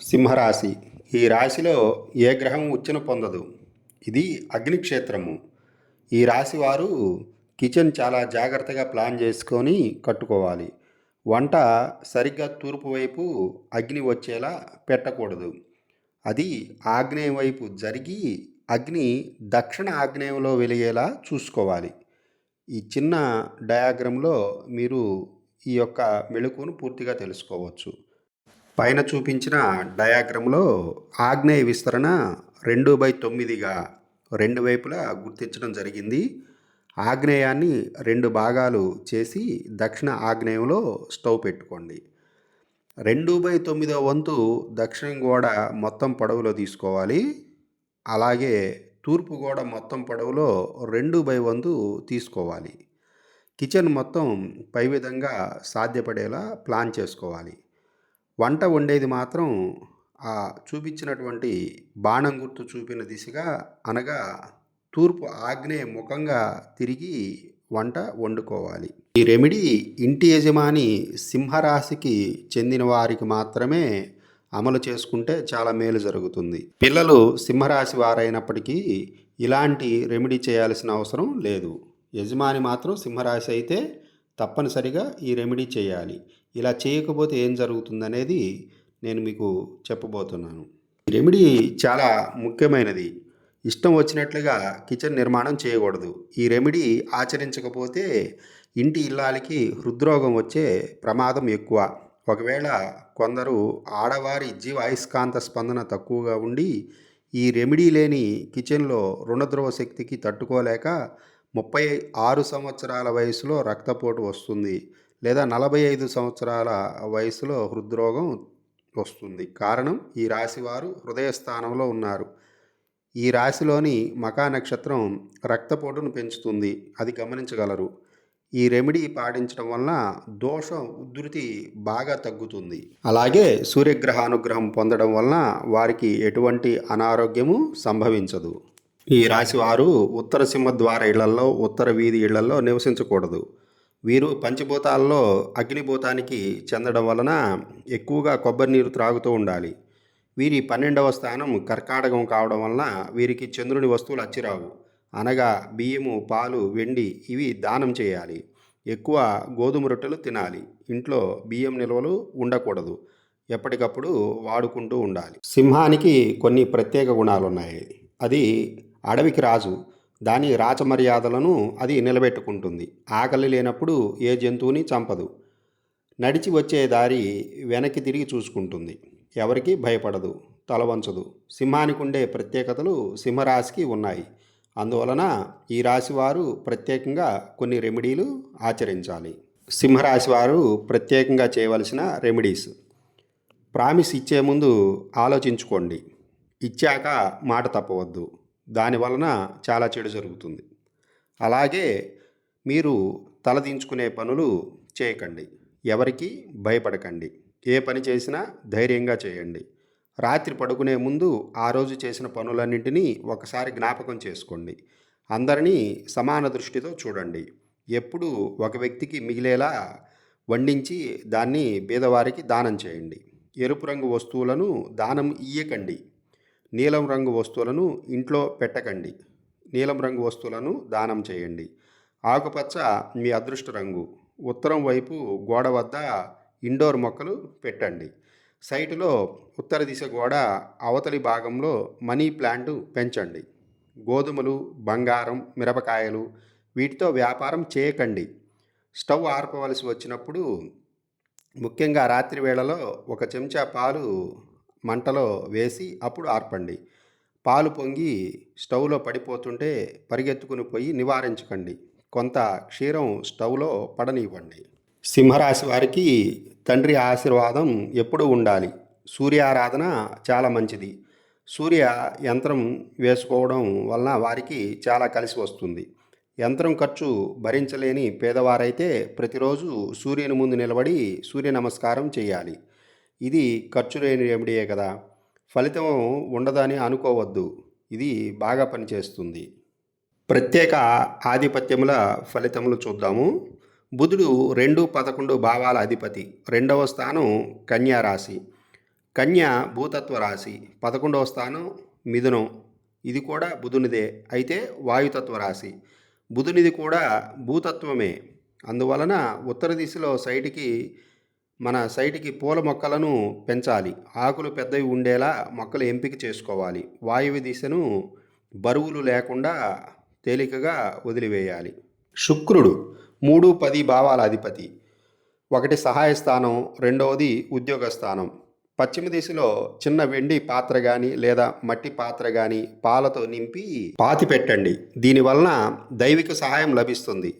సింహరాశి. ఈ రాశిలో ఏ గ్రహం ఉచ్చను పొందదు? ఇది అగ్నిక్షేత్రము. ఈ రాశి వారు కిచెన్ చాలా జాగ్రత్తగా ప్లాన్ చేసుకొని కట్టుకోవాలి. వంట సరిగ్గా తూర్పు వైపు అగ్ని వచ్చేలా పెట్టకూడదు. అది ఆగ్నేయం వైపు జరిగి అగ్ని దక్షిణ ఆగ్నేయంలో వెలిగేలా చూసుకోవాలి. ఈ చిన్న డయాగ్రామ్లో మీరు ఈ యొక్క మెళుకును పూర్తిగా తెలుసుకోవచ్చు. పైన చూపించిన డయాగ్రామ్లో ఆగ్నేయ విస్తరణ రెండు బై తొమ్మిదిగా రెండు వైపులా గుర్తించడం జరిగింది. ఆగ్నేయాన్ని రెండు భాగాలు చేసి దక్షిణ ఆగ్నేయంలో స్టవ్ పెట్టుకోండి. రెండు బై తొమ్మిదో వంతు దక్షిణ గోడ మొత్తం పొడవులో తీసుకోవాలి. అలాగే తూర్పు గోడ మొత్తం పొడవులో రెండు బై వంతు తీసుకోవాలి. కిచెన్ మొత్తం పై విధంగా సాధ్యపడేలా ప్లాన్ చేసుకోవాలి. వంట వండేది మాత్రం ఆ చూపించినటువంటి బాణం గుర్తు చూపిన దిశగా అనగా తూర్పు ఆగ్నేయ ముఖంగా తిరిగి వంట వండుకోవాలి. ఈ రెమెడీ ఇంటి యజమాని సింహరాశికి చెందిన వారికి మాత్రమే అమలు చేసుకుంటే చాలా మేలు జరుగుతుంది. పిల్లలు సింహరాశి వారైనప్పటికీ ఇలాంటి రెమెడీ చేయాల్సిన అవసరం లేదు. యజమాని మాత్రం సింహరాశి అయితే తప్పనిసరిగా ఈ రెమెడీ చేయాలి. ఇలా చేయకపోతే ఏం జరుగుతుందనేది నేను మీకు చెప్పబోతున్నాను. ఈ రెమెడీ చాలా ముఖ్యమైనది. ఇష్టం వచ్చినట్లుగా కిచెన్ నిర్మాణం చేయకూడదు. ఈ రెమెడీ ఆచరించకపోతే ఇంటి ఇల్లాలకి హృద్రోగం వచ్చే ప్రమాదం ఎక్కువ. ఒకవేళ కొందరు ఆడవారి జీవ అయస్కాంత స్పందన తక్కువగా ఉండి ఈ రెమెడీ లేని కిచెన్లో రుణద్రవ శక్తికి తట్టుకోలేక ముప్పై ఆరు సంవత్సరాల వయసులో రక్తపోటు వస్తుంది. లేదా నలభై ఐదు సంవత్సరాల వయసులో హృద్రోగం వస్తుంది. కారణం ఈ రాశి వారు హృదయ స్థానంలో ఉన్నారు. ఈ రాశిలోని మకా నక్షత్రం రక్తపోటును పెంచుతుంది. అది గమనించగలరు. ఈ రెమెడీ పాటించడం వలన దోషం ఉధృతి బాగా తగ్గుతుంది. అలాగే సూర్యగ్రహ అనుగ్రహం పొందడం వలన వారికి ఎటువంటి అనారోగ్యము సంభవించదు. ఈ రాశి వారు ఉత్తర సింహద్వార ఇళ్ళలో ఉత్తర వీధి ఇళ్ళలో నివసించకూడదు. వీరు పంచభూతాల్లో అగ్నిభూతానికి చెందడం వలన ఎక్కువగా కొబ్బరి నీరు త్రాగుతూ ఉండాలి. వీరి పన్నెండవ స్థానం కర్కాటకం కావడం వలన వీరికి చంద్రుని వస్తువులు అచ్చిరావు. అనగా బియ్యము పాలు వెండి ఇవి దానం చేయాలి. ఎక్కువ గోధుమ రొట్టెలు తినాలి. ఇంట్లో బియ్యం నిల్వలు ఉండకూడదు. ఎప్పటికప్పుడు వాడుకుంటూ ఉండాలి. సింహానికి కొన్ని ప్రత్యేక గుణాలు ఉన్నాయి అది అడవికి రాజు. దాని రాచమర్యాదలను అది నిలబెట్టుకుంటుంది. ఆకలి లేనప్పుడు ఏ జంతువుని చంపదు. నడిచి వచ్చే దారి వెనక్కి తిరిగి చూసుకుంటుంది. ఎవరికి భయపడదు తలవంచదు. సింహానికి ఉండే ప్రత్యేకతలు సింహరాశికి ఉన్నాయి. అందువలన ఈ రాశి వారు ప్రత్యేకంగా కొన్ని రెమెడీలు ఆచరించాలి. సింహరాశి వారు ప్రత్యేకంగా చేయవలసిన రెమెడీస్. ప్రామిస్ ఇచ్చే ముందు ఆలోచించుకోండి. ఇచ్చాక మాట తప్పవద్దు. దానివలన చాలా చెడు జరుగుతుంది. అలాగే మీరు తలదించుకునే పనులు చేయకండి. ఎవరికి భయపడకండి. ఏ పని చేసినా ధైర్యంగా చేయండి. రాత్రి పడుకునే ముందు ఆ రోజు చేసిన పనులన్నింటినీ ఒకసారి జ్ఞాపకం చేసుకోండి. అందరినీ సమాన దృష్టితో చూడండి. ఎప్పుడు ఒక వ్యక్తికి మిగిలేలా వండించి దాన్ని బీదవారికి దానం చేయండి. ఎరుపు రంగు వస్తువులను దానం ఇయ్యకండి. నీలం రంగు వస్తువులను ఇంట్లో పెట్టకండి. నీలం రంగు వస్తువులను దానం చేయండి. ఆకుపచ్చ మీ అదృష్ట రంగు. ఉత్తరం వైపు గోడ వద్ద ఇండోర్ మొక్కలు పెట్టండి. సైటులో ఉత్తర దిశ గోడ అవతలి భాగంలో మనీ ప్లాంట్ పెంచండి. గోధుమలు బంగారం మిరపకాయలు వీటితో వ్యాపారం చేయకండి. స్టవ్ ఆర్పవలసి వచ్చినప్పుడు ముఖ్యంగా రాత్రి వేళలో ఒక చెంచా పాలు మంటలో వేసి అప్పుడు ఆర్పండి. పాలు పొంగి స్టవ్లో పడిపోతుంటే పరిగెత్తుకుని పోయి నివారించకండి. కొంత క్షీరం స్టవ్లో పడనివ్వండి. సింహరాశి వారికి తండ్రి ఆశీర్వాదం ఎప్పుడూ ఉండాలి. సూర్యారాధన చాలా మంచిది. సూర్య యంత్రం వేసుకోవడం వలన వారికి చాలా కలిసి వస్తుంది. యంత్రం ఖర్చు భరించలేని పేదవారైతే ప్రతిరోజు సూర్యుని ముందు నిలబడి సూర్య నమస్కారం చేయాలి. ఇది ఖర్చు లేని రెమెడీయే కదా. ఫలితం ఉండదని అనుకోవద్దు. ఇది బాగా పనిచేస్తుంది. ప్రత్యేక ఆధిపత్యముల ఫలితములు చూద్దాము. బుధుడు రెండు పదకొండు భావాల అధిపతి. రెండవ స్థానం కన్యా రాశి. కన్య భూతత్వ రాశి. పదకొండవ స్థానం మిథునం. ఇది కూడా బుధునిదే. అయితే వాయుతత్వ రాశి. బుధునిది కూడా భూతత్వమే. అందువలన ఉత్తర దిశలో సైడ్కి మన సైట్కి పూల మొక్కలను పెంచాలి. ఆకులు పెద్దవి ఉండేలా మొక్కలు ఎంపిక చేసుకోవాలి. వాయువు దిశను బరువులు లేకుండా తేలికగా వదిలివేయాలి. శుక్రుడు మూడు పది భావాల అధిపతి. ఒకటి సహాయ స్థానం రెండవది ఉద్యోగ స్థానం. పశ్చిమ దిశలో చిన్న వెండి పాత్ర కానీ లేదా మట్టి పాత్ర కానీ పాలతో నింపి పాతి పెట్టండి దీనివలన దైవిక సహాయం లభిస్తుంది.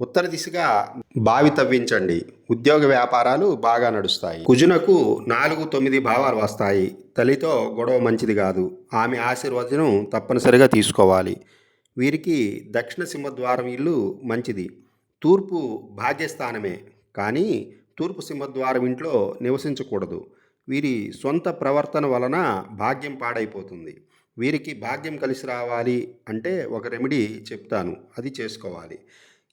ఉత్తర దిశగా బావి తవ్వించండి. ఉద్యోగ వ్యాపారాలు బాగా నడుస్తాయి. కుజునకు నాలుగు తొమ్మిది భావాలు వస్తాయి. తల్లితో గొడవ మంచిది కాదు. ఆమె ఆశీర్వచనం తప్పనిసరిగా తీసుకోవాలి. వీరికి దక్షిణ సింహద్వారం ఇల్లు మంచిది. తూర్పు భాగ్యస్థానమే. కానీ తూర్పు సింహద్వారం ఇంట్లో నివసించకూడదు. వీరి సొంత ప్రవర్తన వలన భాగ్యం పాడైపోతుంది. వీరికి భాగ్యం కలిసి రావాలి అంటే ఒక రెమెడీ చెప్తాను. అది చేసుకోవాలి.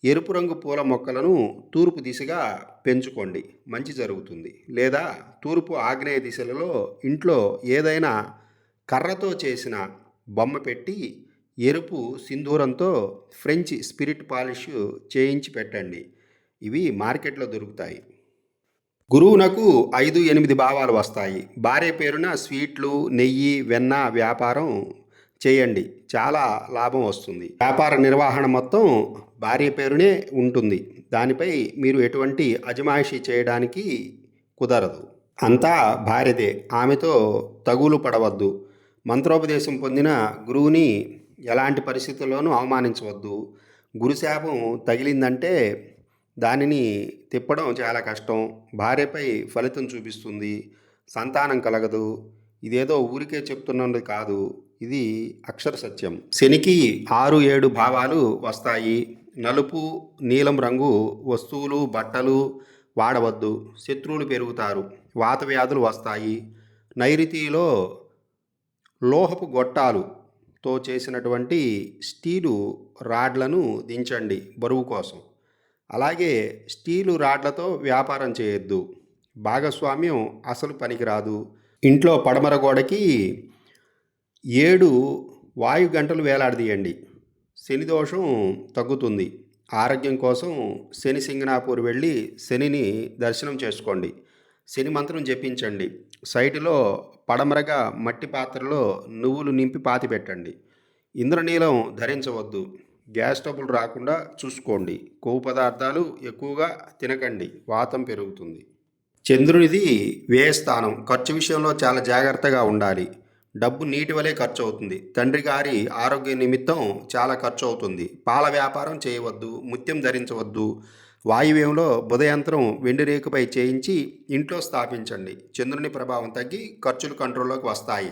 ఎరుపు రంగు పూల మొక్కలను తూర్పు దిశగా పెంచుకోండి. మంచి జరుగుతుంది. లేదా తూర్పు ఆగ్నేయ దిశలలో ఇంట్లో ఏదైనా కర్రతో చేసిన బొమ్మ పెట్టి ఎరుపు సింధూరంతో ఫ్రెంచ్ స్పిరిట్ పాలిష్ చేయించి పెట్టండి. ఇవి మార్కెట్లో దొరుకుతాయి. గురువునకు ఐదు ఎనిమిది భావాలు వస్తాయి. భార్య పేరున స్వీట్లు నెయ్యి వెన్న వ్యాపారం చేయండి. చాలా లాభం వస్తుంది. వ్యాపార నిర్వహణ మొత్తం భార్య పేరునే ఉంటుంది. దానిపై మీరు ఎటువంటి అజమాయిషీ చేయడానికి కుదరదు. అంతా భార్యదే. ఆమెతో తగులు పడవద్దు. మంత్రోపదేశం పొందిన గురువుని ఎలాంటి పరిస్థితుల్లోనూ అవమానించవద్దు. గురుశాపం తగిలిందంటే దానిని తిప్పడం చాలా కష్టం. భార్యపై ఫలితం చూపిస్తుంది. సంతానం కలగదు. ఇదేదో ఊరికే చెప్తున్నది కాదు. ఇది అక్షర సత్యం. శనికి ఆరు ఏడు భావాలు వస్తాయి. నలుపు నీలం రంగు వస్తువులు బట్టలు వాడవద్దు. శత్రువులు పెరుగుతారు. వాత వ్యాధులు వస్తాయి. నైరుతిలో లోహపు గొట్టాలుతో చేసినటువంటి స్టీలు రాడ్లను దించండి బరువు కోసం. అలాగే స్టీలు రాడ్లతో వ్యాపారం చేయొద్దు. భాగస్వామ్యం అసలు పనికిరాదు. ఇంట్లో పడమర గోడకి ఏడు వాయు గంటలు వేలాడదీయండి. శని దోషం తగ్గుతుంది. ఆరోగ్యం కోసం శని సింగనాపూర్ వెళ్ళి శనిని దర్శనం చేసుకోండి. శని మంత్రం జపించండి. సైటులో పడమరగా మట్టి పాత్రలో నువ్వులు నింపి పాతి పెట్టండి. ఇంద్రనీలం ధరించవద్దు. గ్యాస్ ట్రబుల్ రాకుండా చూసుకోండి. కొవ్వు పదార్థాలు ఎక్కువగా తినకండి. వాతం పెరుగుతుంది. చంద్రునిది వ్యయస్థానం. ఖర్చు విషయంలో చాలా జాగ్రత్తగా ఉండాలి. డబ్బు నీటి వలె ఖర్చు అవుతుంది తండ్రి గారి ఆరోగ్య నిమిత్తం చాలా ఖర్చు అవుతుంది పాల వ్యాపారం చేయవద్దు ముత్యం ధరించవద్దు. వాయువ్యంలో బుధయంత్రం వెండి రేకుపై చేయించి ఇంట్లో స్థాపించండి. చంద్రుని ప్రభావం తగ్గి ఖర్చులు కంట్రోల్లోకి వస్తాయి.